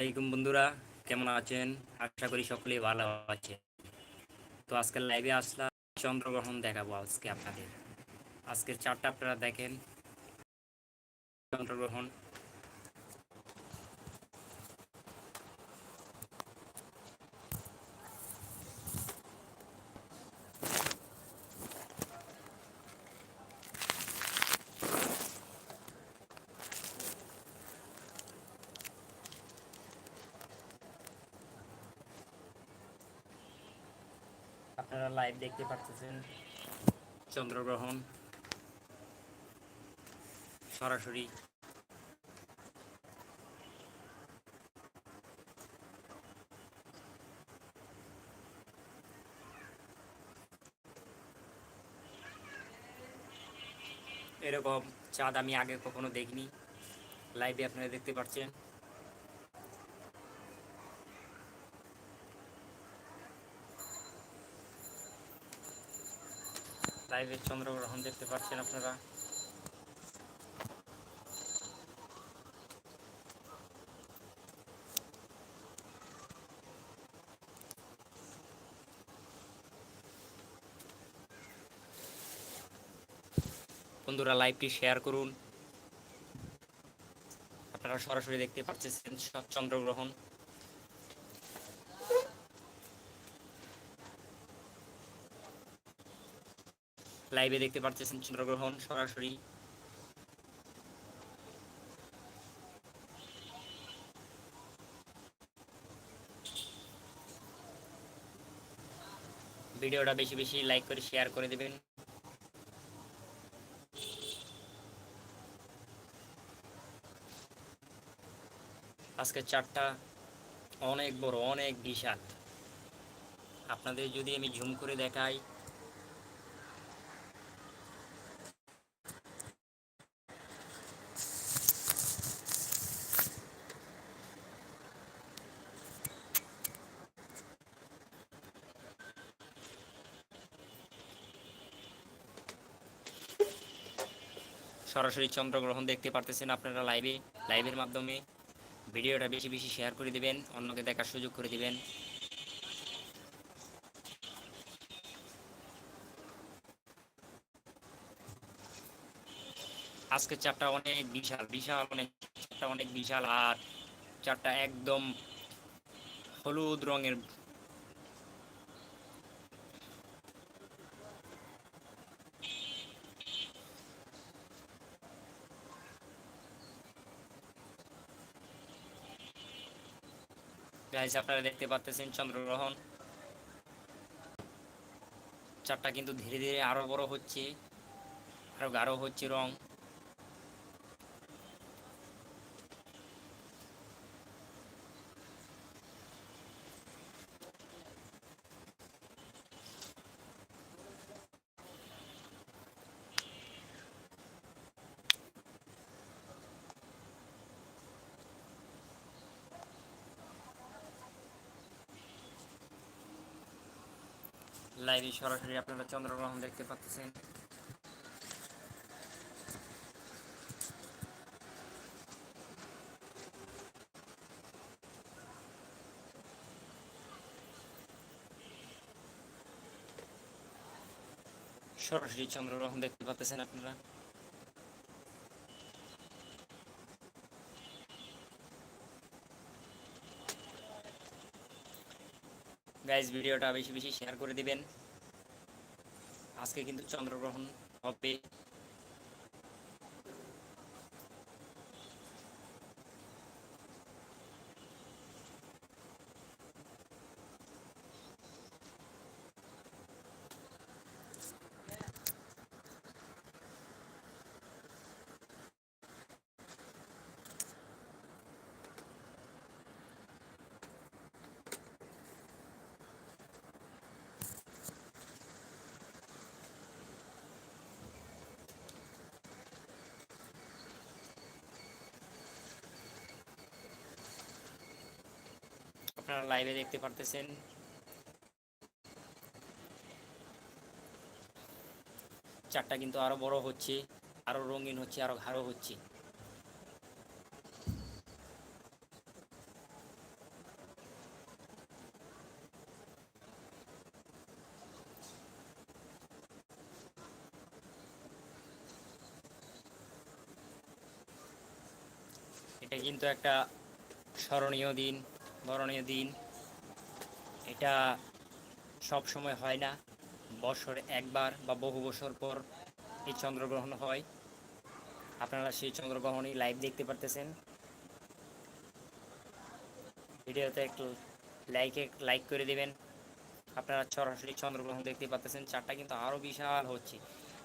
আলাইকুম বন্ধুরা, কেমন আছেন? আশা করি সকলেই ভালো আছে তো আজকে লাইভে আসলাম, চন্দ্রগ্রহণ দেখাবো আজকে আপনাদের। আজকের চারটা আপনারা দেখেন। চন্দ্রগ্রহণ। আপনারা লাইভ দেখতে পাচ্ছেন চন্দ্রগ্রহণ। সরাসরি। এরকম চাঁদ আমি আগে কখনো দেখিনি। লাইভে আপনারা দেখতে পাচ্ছেন লাইভে চন্দ্রগ্রহণ দেখতে পাচ্ছেন আপনারা। বন্ধুরা লাইভটি শেয়ার করুন। আপনারা সরাসরি দেখতে পাচ্ছেন চন্দ্রগ্রহণ। লাইভে দেখতে পাচ্ছেন চন্দ্রগ্রহণ সরাসরি। ভিডিওটা বেশি বেশি লাইক করে শেয়ার করে দেবেন। আজকে চারটা অনেক বড়, অনেক বিশাল। আপনাদের যদি আমি ঝুম করে দেখাই সরাসরি চন্দ্রগ্রহণ দেখতে পারতেছেন আপনারা লাইভে লাইভের মাধ্যমে ভিডিওটা বেশি বেশি শেয়ার করে দিবেন, অন্যকে দেখার সুযোগ করে দিবেন। আজকে চারটা অনেক বিশাল বিশাল অনেক চারটা অনেক বিশাল, আর চারটা একদম হলুদ রঙের গাইজ আপনারা দেখতে পাচ্ছেন চন্দ্রগ্রহণ। চারটা কিন্তু ধীরে ধীরে আরও বড় হচ্ছে, আরও গাঢ় হচ্ছে রং। লাইভে সরাসরি আপনারা চন্দ্রগ্রহণ দেখতে পাচ্ছেন। সরাসরি চন্দ্রগ্রহণ দেখতে পাচ্ছেন আপনারা। গাইজ ভিডিওটা বেশি বেশি শেয়ার করে দিবেন। আজকে কিন্তু চন্দ্রগ্রহণ হবে। আপনারা লাইভে দেখতে পারতেছেন। চারটা কিন্তু আরও বড় হচ্ছে, আরও রঙিন হচ্ছে, আরও ঘাড়ো হচ্ছে। এটা কিন্তু একটা স্মরণীয় দিন। স্মরণীয় দিন। এটা সব সময় হয় না। বছরে একবার বা বহু বছর পর এই চন্দ্রগ্রহণ হয়। আপনারা সেই চন্দ্রগ্রহণই লাইভ দেখতে পারতেছেন। ভিডিওতে একটু লাইকে লাইক করে দেবেন। আপনারা সরাসরি চন্দ্রগ্রহণ দেখতে পাচ্ছেন চারটা কিন্তু আরও বিশাল হচ্ছে।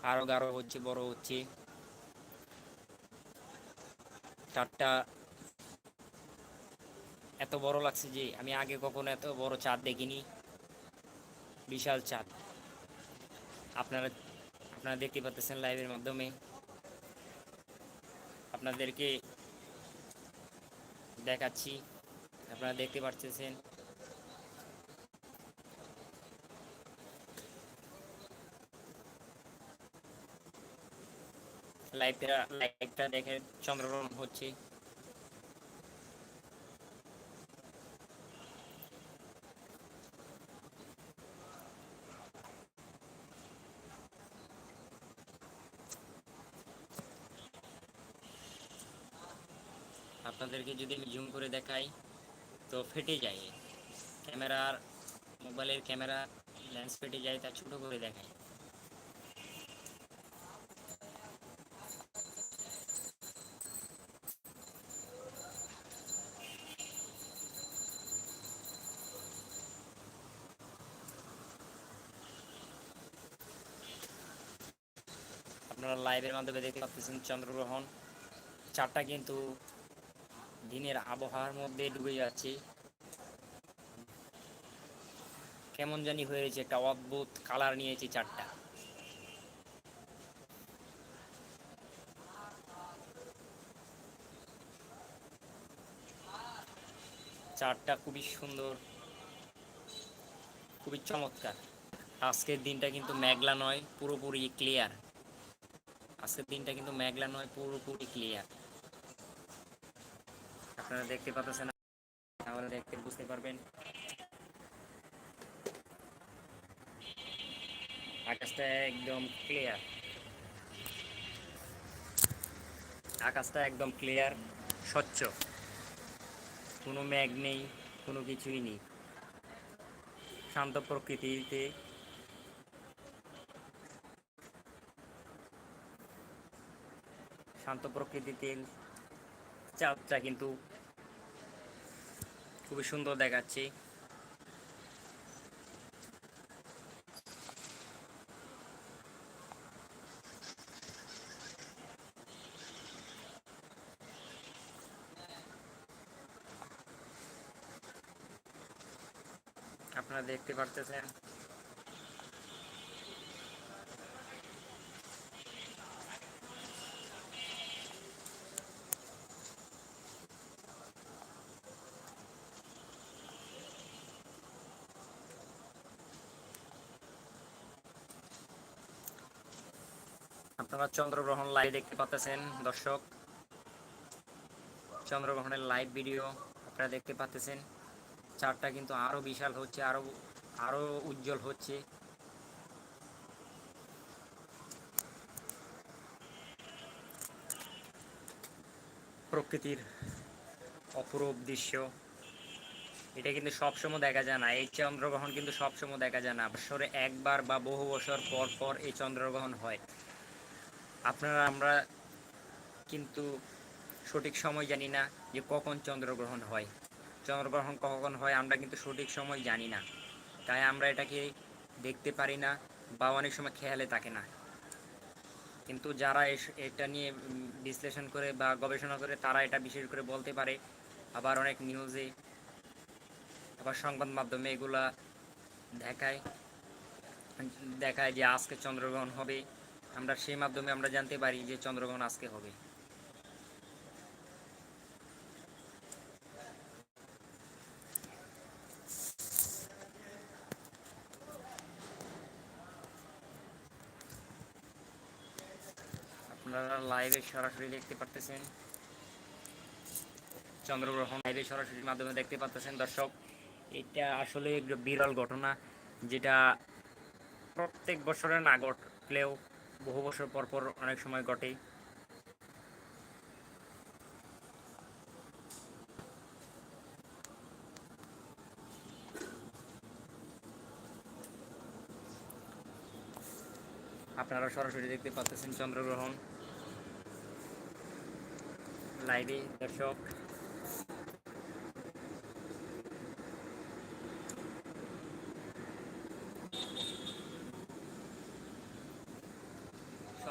আরও গাঢ় হচ্ছে, বড় হচ্ছে। চারটা এত বড় লাগছে যে আমি আগে কখনো এত বড় চাঁদ দেখিনি। বিশাল চাঁদ। আপনারা আপনারা দেখতে পাচ্ছেন লাইভের মাধ্যমে। আপনাদেরকে দেখাচ্ছি। আপনারা দেখতে পাচ্ছেন লাইভটা লাইভটা দেখে চন্দ্রগ্রহণ হচ্ছে। আপনাদেরকে যদি আমি জুম করে দেখাই, তো ফেটে যায়। ক্যামেরার, মোবাইলের ক্যামেরা লেন্স ফেটে যায়, তা ছোট করে দেখায় আপনারা লাইভের মাধ্যমে দেখতে পাচ্ছেন চন্দ্রগ্রহণ। চারটা কিন্তু দিনের আবহাওয়ার মধ্যে ডুবে যাচ্ছে। কেমন জানি হয়েছে একটা অদ্ভুত কালার নিয়েছে চারটা। চারটা খুবই সুন্দর, খুবই চমৎকার। আজকের দিনটা কিন্তু মেঘলা নয়, পুরোপুরি ক্লিয়ার আজকের দিনটা কিন্তু মেঘলা নয়, পুরোপুরি ক্লিয়ার আপনারা দেখতে পাচ্ছেন, তাহলে দেখতে বুঝতে পারবেন। আকাশটা একদম ক্লিয়ার আকাশটা একদম ক্লিয়ার স্বচ্ছ। কোনো মেঘ নেই, কোনো কিছুই নেই। শান্ত প্রকৃতিতে। শান্ত প্রকৃতিতে চাঁদটা কিন্তু খুবই সুন্দর দেখাচ্ছি। আপনারা দেখতে পারতেছেন। আপনারা চন্দ্রগ্রহণ লাইভ দেখতে পাচ্ছেন, দর্শক। চন্দ্রগ্রহণের লাইভ ভিডিও আপনারা দেখতে পাচ্ছেন। চারটা কিন্তু আরও বিশাল হচ্ছে, আরও আরও উজ্জ্বল হচ্ছে। প্রকৃতির অপরূপ দৃশ্য। এটা কিন্তু সবসময় দেখা যায় না। এই চন্দ্রগ্রহণ কিন্তু সবসময় দেখা যায় না। বছরে একবার বা বহু বছর পর পর এই চন্দ্রগ্রহণ হয়। আপনারা, আমরা কিন্তু সঠিক সময় জানি না যে কখন চন্দ্রগ্রহণ হয়। চন্দ্রগ্রহণ কখন হয়, আমরা কিন্তু সঠিক সময় জানি না। তাই আমরা এটাকে দেখতে পারি না বা অনেক সময় খেয়ালে থাকে না। কিন্তু যারা এটা নিয়ে বিশ্লেষণ করে বা গবেষণা করে, তারা এটা বিশেষ করে বলতে পারে। আবার অনেক নিউজে, আবার সংবাদ মাধ্যমে এগুলা দেখায়। দেখায় যে আজকে চন্দ্রগ্রহণ হবে। আমরা সেই মাধ্যমে আমরা জানতে পারি যে চন্দ্রগ্রহণ আজকে হবে। আপনারা সরাসরি দেখতে পারতেছেন। চন্দ্রগ্রহণ লাইভে মাধ্যমে দেখতে পাচ্ছেন দর্শক, এটা আসলে বিরল ঘটনা, যেটা প্রত্যেক বছরে না ঘটলেও বহু বছর পরপর অনেক সময় ঘটে আপনারা সরাসরি দেখতে পাচ্ছেন চন্দ্রগ্রহণ। লাইভে দর্শক।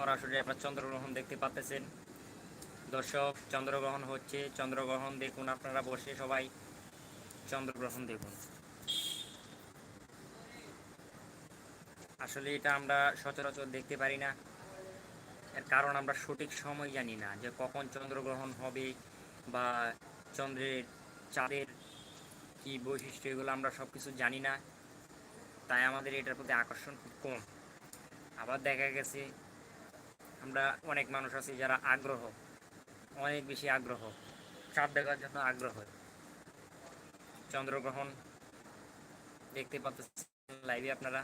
সরাসরি আপনার চন্দ্রগ্রহণ দেখতে পাচ্ছেন দর্শক, চন্দ্রগ্রহণ হচ্ছে, চন্দ্রগ্রহণ দেখুন আপনারা বসে সবাই, চন্দ্রগ্রহণ দেখুন। আসলে এটা আমরা সচরাচর দেখতে পারি না। এর কারণ আমরা সঠিক সময় জানি না যে কখন চন্দ্রগ্রহণ হবে বা চন্দ্রের চাঁদের কি বৈশিষ্ট্য, এগুলো আমরা সব কিছু জানি না। তাই আমাদের এটার প্রতি আকর্ষণ খুব কম। আবার দেখা গেছে আমরা অনেক মানুষ আছি যারা আগ্রহ, অনেক বেশি আগ্রহ চাঁদ দেখার জন্য আগ্রহ। চন্দ্রগ্রহণ দেখতে পাচ্ছেন লাইভে আপনারা।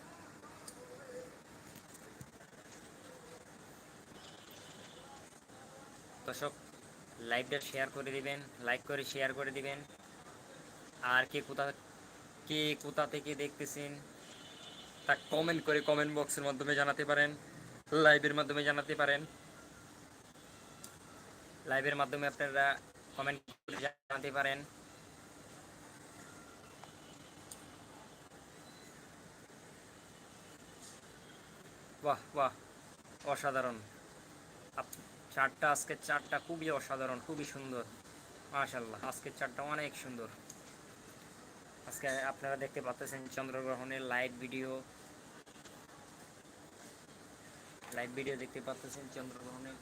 দর্শক লাইভটা শেয়ার করে দিবেন লাইক করে শেয়ার করে দিবেন। আর কে কোথা কে কোথা থেকে দেখতেছেন, তা কমেন্ট করে কমেন্ট বক্সের মাধ্যমে জানাতে পারেন। লাইভের মাধ্যমে জানাতে পারেন। লাইভের মাধ্যমে আপনারা কমেন্ট করে জানাতে পারেন। বাহ বাহ, অসাধারণ। চারটা আজকে চারটা খুবই অসাধারণ, খুবই সুন্দর। মাশাল্লাহ আজকের চারটা অনেক সুন্দর। আজকে আপনারা দেখতে পাচ্ছেন চন্দ্রগ্রহণের লাইভ ভিডিও লাইভ ভিডিও দেখতে পাচ্ছেন চন্দ্রগ্রহণের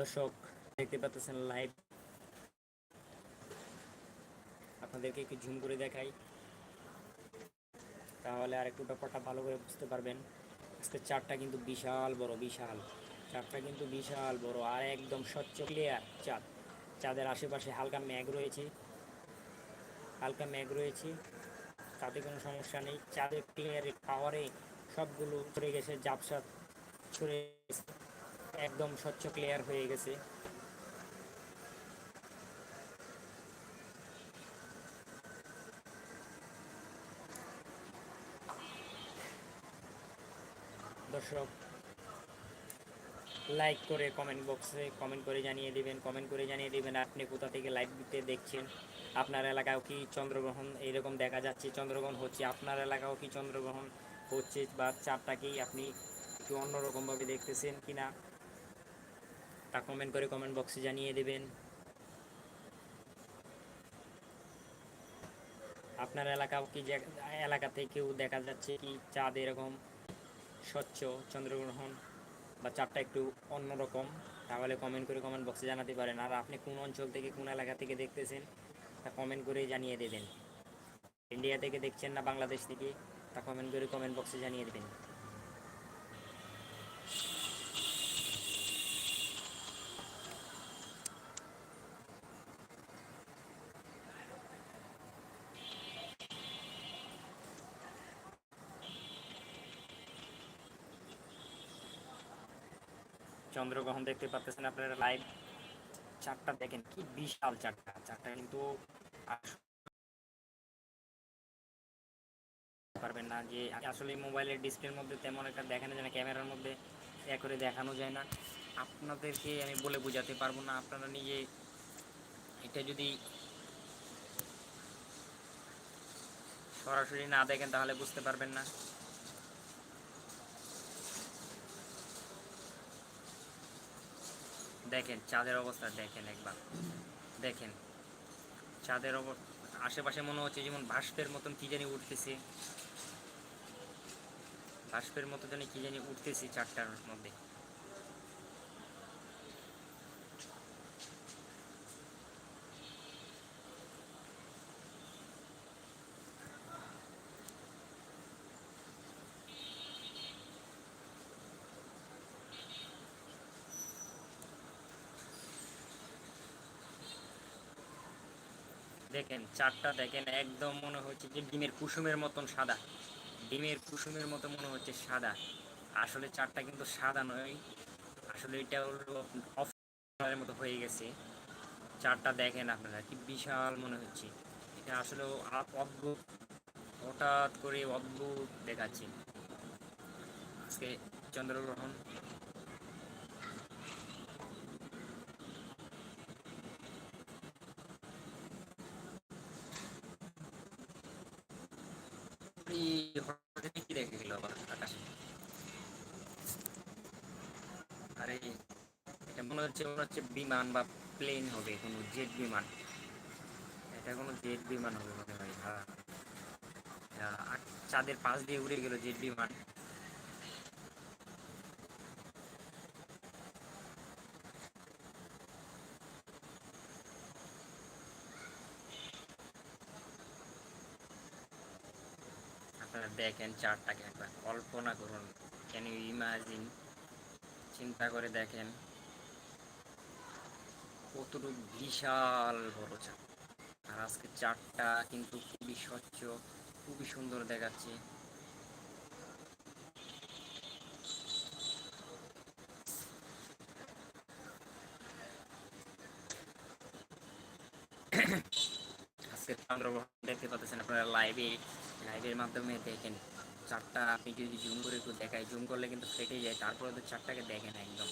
দর্শক, দেখতে পাচ্ছেন লাইভ আপনাদেরকে একটু ঝুম করে দেখাই। তাহলে আর একটু ব্যাপারটা ভালো করে বুঝতে পারবেন। আজকে চারটা কিন্তু বিশাল বড়, বিশাল। চারটা কিন্তু বিশাল বড় আর একদম স্বচ্ছ ক্লিয়ার চাঁদ। চাঁদের আশেপাশে হালকা মেঘ রয়েছে। হালকা মেঘ রয়েছে। তাতে কোনো সমস্যা নেই। চাঁদের ক্লিয়ারে পাওয়ারে সবগুলো ছড়ে গেছে জাপসাপ ছড়ে গেছে। একদম স্বচ্ছ ক্লিয়ার হয়ে গেছে। দর্শক লাইক করে কমেন্ট বক্সে কমেন্ট করে জানিয়ে দিবেন কমেন্ট করে জানিয়ে দিবেন আপনি কোথা থেকে লাইভ দিতে দেখছেন, আপনার এলাকাও কি চন্দ্রগ্রহণ এইরকম দেখা যাচ্ছে, চন্দ্রগ্রহণ হচ্ছে, আপনার এলাকাও কি চন্দ্রগ্রহণ হচ্ছে, বা চারটাকেই আপনি একটু অন্যরকমভাবে দেখতেছেন কি না তা কমেন্ট করে কমেন্ট বক্সে জানিয়ে দেবেন। আপনার এলাকাও কি যে, এলাকাতে কেউ দেখা যাচ্ছে কি চাঁদ এরকম স্বচ্ছ চন্দ্রগ্রহণ? বা চাপটা একটু অন্যরকম, তাহলে কমেন্ট করে কমেন্ট বক্সে জানাতে পারেন। আর আপনি কোন অঞ্চল থেকে কোন এলাকা থেকে দেখতেছেন, তা কমেন্ট করে জানিয়ে দেবেন। ইন্ডিয়া থেকে দেখছেন না বাংলাদেশ থেকে, তা কমেন্ট করে কমেন্ট বক্সে জানিয়ে দেবেন। চন্দ্রগ্রহণ দেখতে পাচ্ছেন আপনারা লাইভ চারটা দেখেন, কি বিশাল চারটা চারটা কিন্তু পারবেন না যে আসলে মোবাইলের ডিসপ্লের মধ্যে তেমন একটা দেখানো যায় না ক্যামেরার মধ্যে এ করে দেখানো যায় না। আপনাদেরকে আমি বলে বোঝাতে পারব না, আপনারা নিজে এটা যদি সরাসরি না দেখেন তাহলে বুঝতে পারবেন না। দেখেন, চাঁদের অবস্থা দেখেন একবার। দেখেন, চাঁদের অবস্থা আশেপাশে মনে হচ্ছে যেমন ভাস্পের মতন কি জানি উঠতেছে। ভাস্পের মতো জানি কি জানি উঠতেছি চারটার মধ্যে। দেখেন, চারটা দেখেন, একদম মনে হচ্ছে যে ডিমের কুসুমের মতন সাদা। ডিমের কুসুমের মতো মনে হচ্ছে সাদা। আসলে চারটা কিন্তু সাদা নয়। আসলে এটা হলো অফ মতো হয়ে গেছে। চারটা দেখেন আপনারা, কি বিশাল মনে হচ্ছে। এটা আসলে অদ্ভুত। হঠাৎ করে অদ্ভুত দেখাচ্ছে। আজকে চন্দ্রগ্রহণ কি দেখে গেল আবার আকাশে আরে, এটা মনে হচ্ছে মনে হচ্ছে বিমান বা প্লেন হবে কোনো জেট বিমান। এটা কোনো জেট বিমান হবে মনে হয় হ্যাঁ। চাঁদের পাশ দিয়ে উড়ে গেল জেট বিমান। আপনারা দেখেন চারটাকে একবার। কল্পনা করুন ক্যান ইউ ইমাজিন চিন্তা করে দেখেন। কতটুকু বিশাল বড় আর আজকে চারটা কিন্তু খুবই স্বচ্ছ, খুবই সুন্দর দেখাচ্ছে। আজকে চন্দ্রগ্রহণ দেখতে পাচ্ছেন আপনারা লাইভে লাইভের মাধ্যমে দেখেন চারটা আপনি যদি জুম করে একটু দেখায় জুম করলে কিন্তু ফেটে যায়, তারপরে তো চারটাকে দেখে না একদম।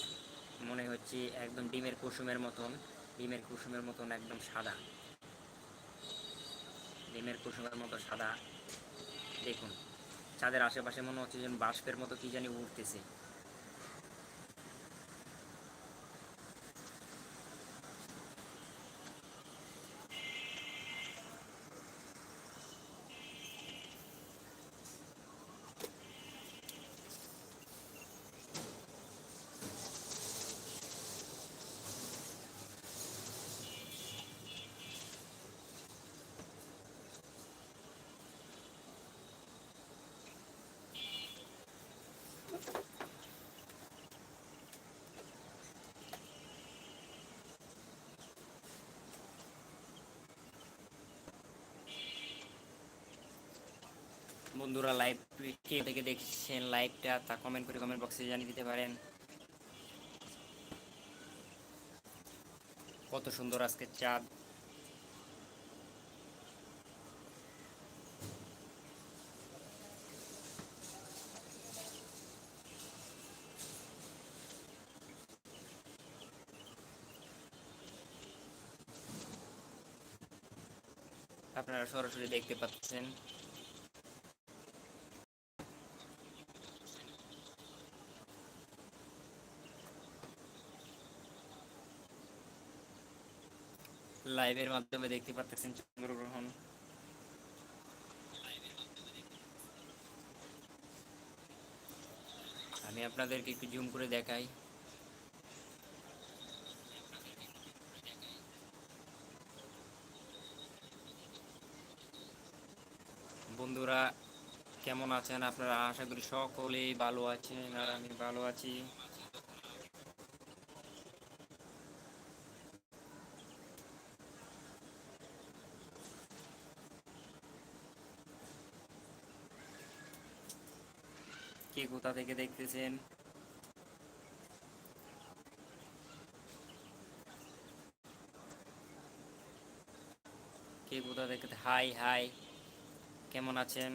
মনে হচ্ছে একদম ডিমের কুসুমের মতন, ডিমের কুসুমের মতন একদম সাদা। ডিমের কুসুমের মতো সাদা। দেখুন চাঁদের আশেপাশে মনে হচ্ছে যেন বাষ্পের মতো কি জানি উঠতেছে বন্ধুরা লাইভ কে থেকে দেখছেন লাইভটা তা কমেন্ট করে কমেন্ট বক্সে জানিয়ে দিতে পারেন। কত সুন্দর আজকে চাঁদ। আপনারা সরাসরি দেখতে পাচ্ছেন। লাইভের মাধ্যমে দেখতে পাচ্ছেন চন্দ্রগ্রহণ। আমি আপনাদেরকে একটু জুম করে দেখাই। বন্ধুরা, কেমন আছেন আপনারা? আশা করি সকলেই ভালো আছেন আর আমি ভালো আছি। কোথা থেকে দেখতেছেন। কে কোথা থেকে হাই হাই। কেমন আছেন?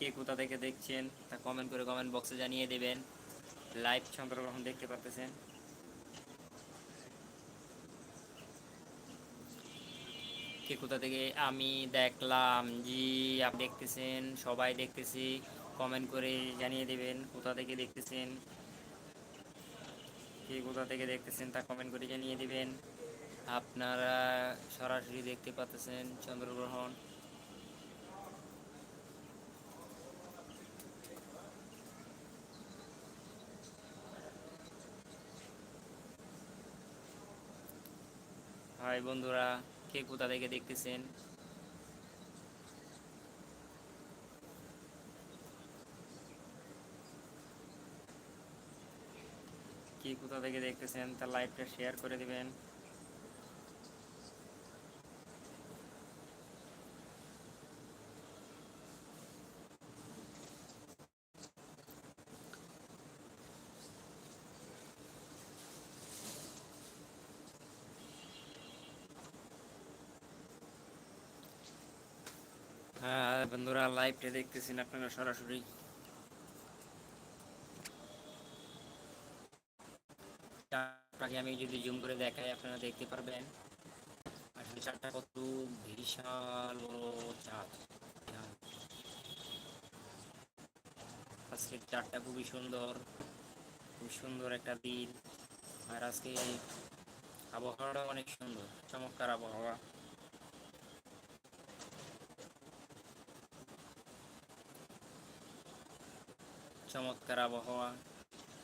কে কোথা থেকে দেখছেন, তা কমেন্ট করে কমেন্ট বক্সে জানিয়ে দেবেন। লাইভ চন্দ্রগ্রহণ দেখতে পারতেছেন। কে কোথা থেকে আমি দেখলাম, জি, আপনি দেখতেছেন, সবাই দেখতেছি কমেন্ট করে জানিয়ে দেবেন কোথা থেকে দেখতেছেন। কে কোথা থেকে দেখতেছেন তা কমেন্ট করে জানিয়ে দেবেন। আপনারা সরাসরি দেখতে পাচ্ছেন চন্দ্রগ্রহণ। হাই বন্ধুরা, কে কোথা থেকে দেখতেছেন? কে কোথা থেকে দেখতেছেন? তার লাইভটা শেয়ার করে দিবেন হ্যাঁ বন্ধুরা লাইভটা দেখতেছেন আপনারা সরাসরি। আমি যদি জুম করে দেখাই, আপনারা দেখতে পারবেন। আসলে কত বিশাল চাঁদ আজকের চারটা খুবই সুন্দর খুব সুন্দর একটা দিন। আর আজকে আবহাওয়াটা অনেক সুন্দর, চমৎকার আবহাওয়া। চমৎকার আবহাওয়া,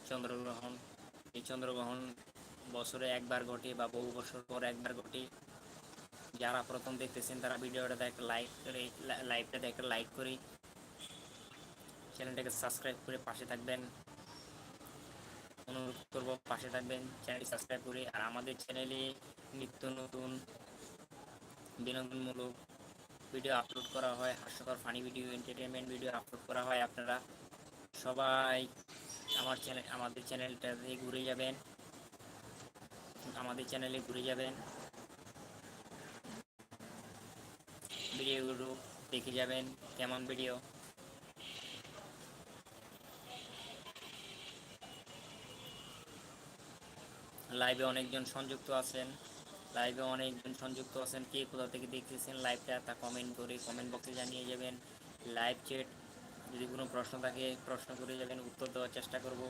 চন্দ্রগ্রহণ। এই চন্দ্রগ্রহণ বছরে একবার ঘটে বা বহু বছর পর একবার ঘটে। যারা প্রথম দেখতেছেন তারা ভিডিওটা দেখে লাইক করে লাইভটা দেখে লাইক করে। চ্যানেলটাকে সাবস্ক্রাইব করে পাশে থাকবেন। অনুরোধ করব পাশে থাকবেন, চ্যানেলটি সাবস্ক্রাইব করে। আর আমাদের চ্যানেলে নিত্য নতুন, বিনোদনমূলক ভিডিও আপলোড করা হয়, হাস্যকর funny video entertainment video upload করা হয় আপনারা। সবাই আমার চ্যানেল আমাদের চ্যানেলটাতে ঘুরে যাবেন। আমাদের চ্যানেলে ঘুরে যাবেন। ভিডিওগুলো দেখে যাবেন, কেমন ভিডিও লাইভে অনেকজন সংযুক্ত আছেন। লাইভে অনেকজন সংযুক্ত আছেন। কে কোথা থেকে দেখতেছেন লাইভটা তা কমেন্ট করে কমেন্ট বক্সে জানিয়ে যাবেন। লাইভ চ্যাট যদি কোনো প্রশ্ন থাকে, প্রশ্ন করে যাবেন উত্তর দেওয়ার চেষ্টা করব।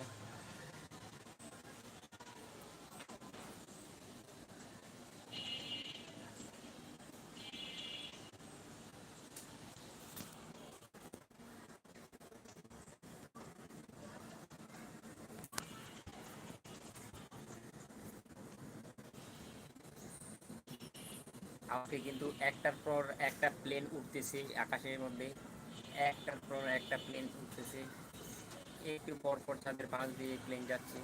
আমাকে কিন্তু একটার পর একটা প্লেন উঠতেছে আকাশের মধ্যে। একটার পর একটা প্লেন উঠতেছে। একটু পর পর তাদের পাশ দিয়ে প্লেন যাচ্ছে।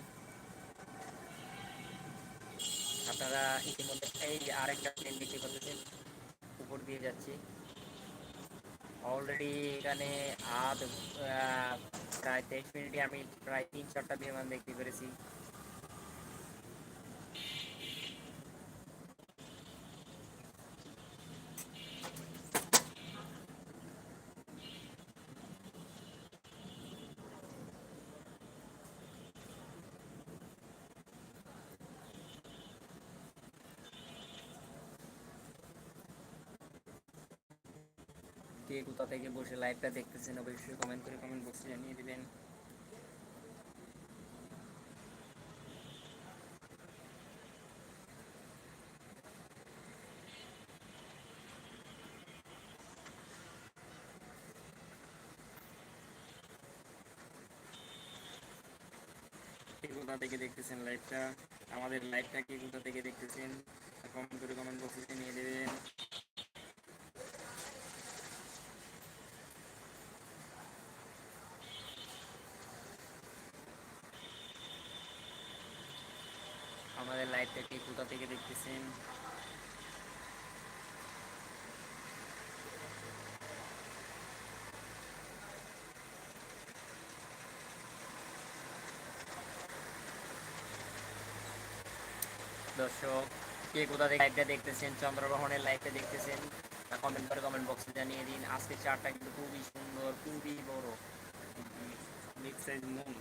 আপনারা ইতিমধ্যে এই যে আরেকটা প্লেন দেখতে পাচ্ছেন, উপর দিয়ে যাচ্ছে। অলরেডি এখানে আধ প্রায় তেইশ মিনিটে আমি প্রায় তিন চারটা বিমান দেখতে পেরেছি। কোথা থেকে বসে লাইভটা দেখতেছেন, অবশ্যই কমেন্ট করে কমেন্ট বক্সে জানিয়ে দিবেন। কোথা থেকে দেখতেছেন লাইভটা আমাদের লাইভটা কে কোথা থেকে দেখতেছেন। কমেন্ট করে কমেন্ট বক্সে নিয়ে দেবেন। আমাদের লাইভটা কে কোথা থেকে দেখতেছেন? দর্শক, কে কোথা থেকে লাইভটা দেখতেছেন, চন্দ্রগ্রহণের লাইভটা দেখতেছেন কমেন্ট করে কমেন্ট বক্সে জানিয়ে দিন। আজকে চারটা কিন্তু খুবই সুন্দর, খুবই বড়। বিগ সাইজ মুন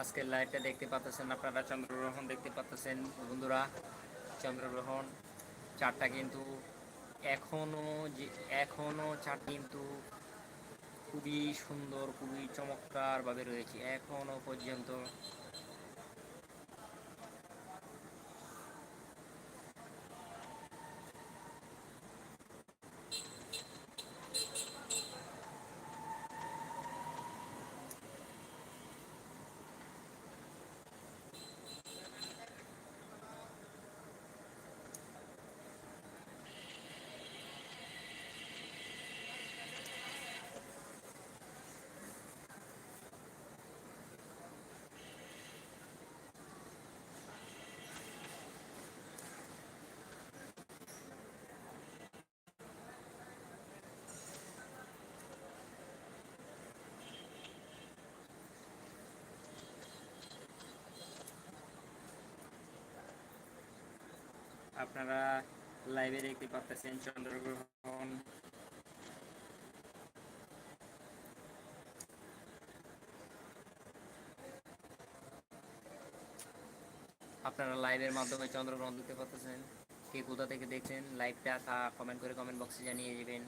আজকের লাইভটা দেখতে পাচ্ছেন আপনারা, চন্দ্রগ্রহণ দেখতে পাচ্ছেন বন্ধুরা। চন্দ্রগ্রহণ চারটা কিন্তু এখনও যে এখনও চার কিন্তু খুবই সুন্দর, খুবই চমৎকারভাবে রয়েছে। এখনও পর্যন্ত আপনারা লাইভে দেখতে পাচ্ছেন চন্দ্রগ্রহণ। আপনারা লাইভের মাধ্যমে চন্দ্রগ্রহণ দেখতে পাচ্ছেন। কে কোথা থেকে দেখছেন? লাইভটা কমেন্ট করে কমেন্ট বক্সে জানিয়ে যাবেন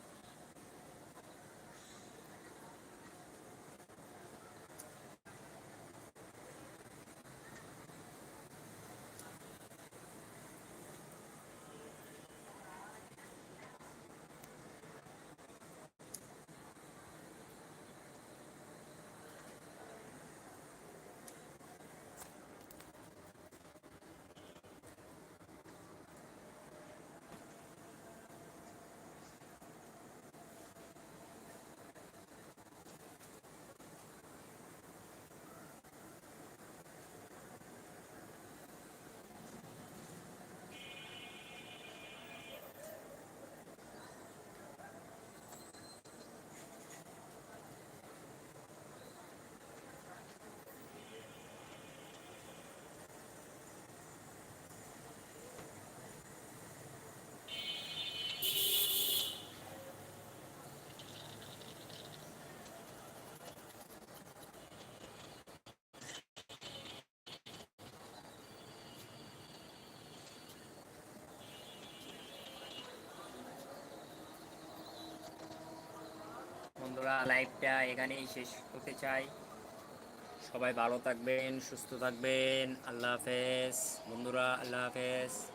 বন্ধুরা লাইভটা এখানেই শেষ করতে চাই। সবাই ভালো থাকবেন, সুস্থ থাকবেন। আল্লাহ হাফেজ। বন্ধুরা, আল্লাহ হাফেজ।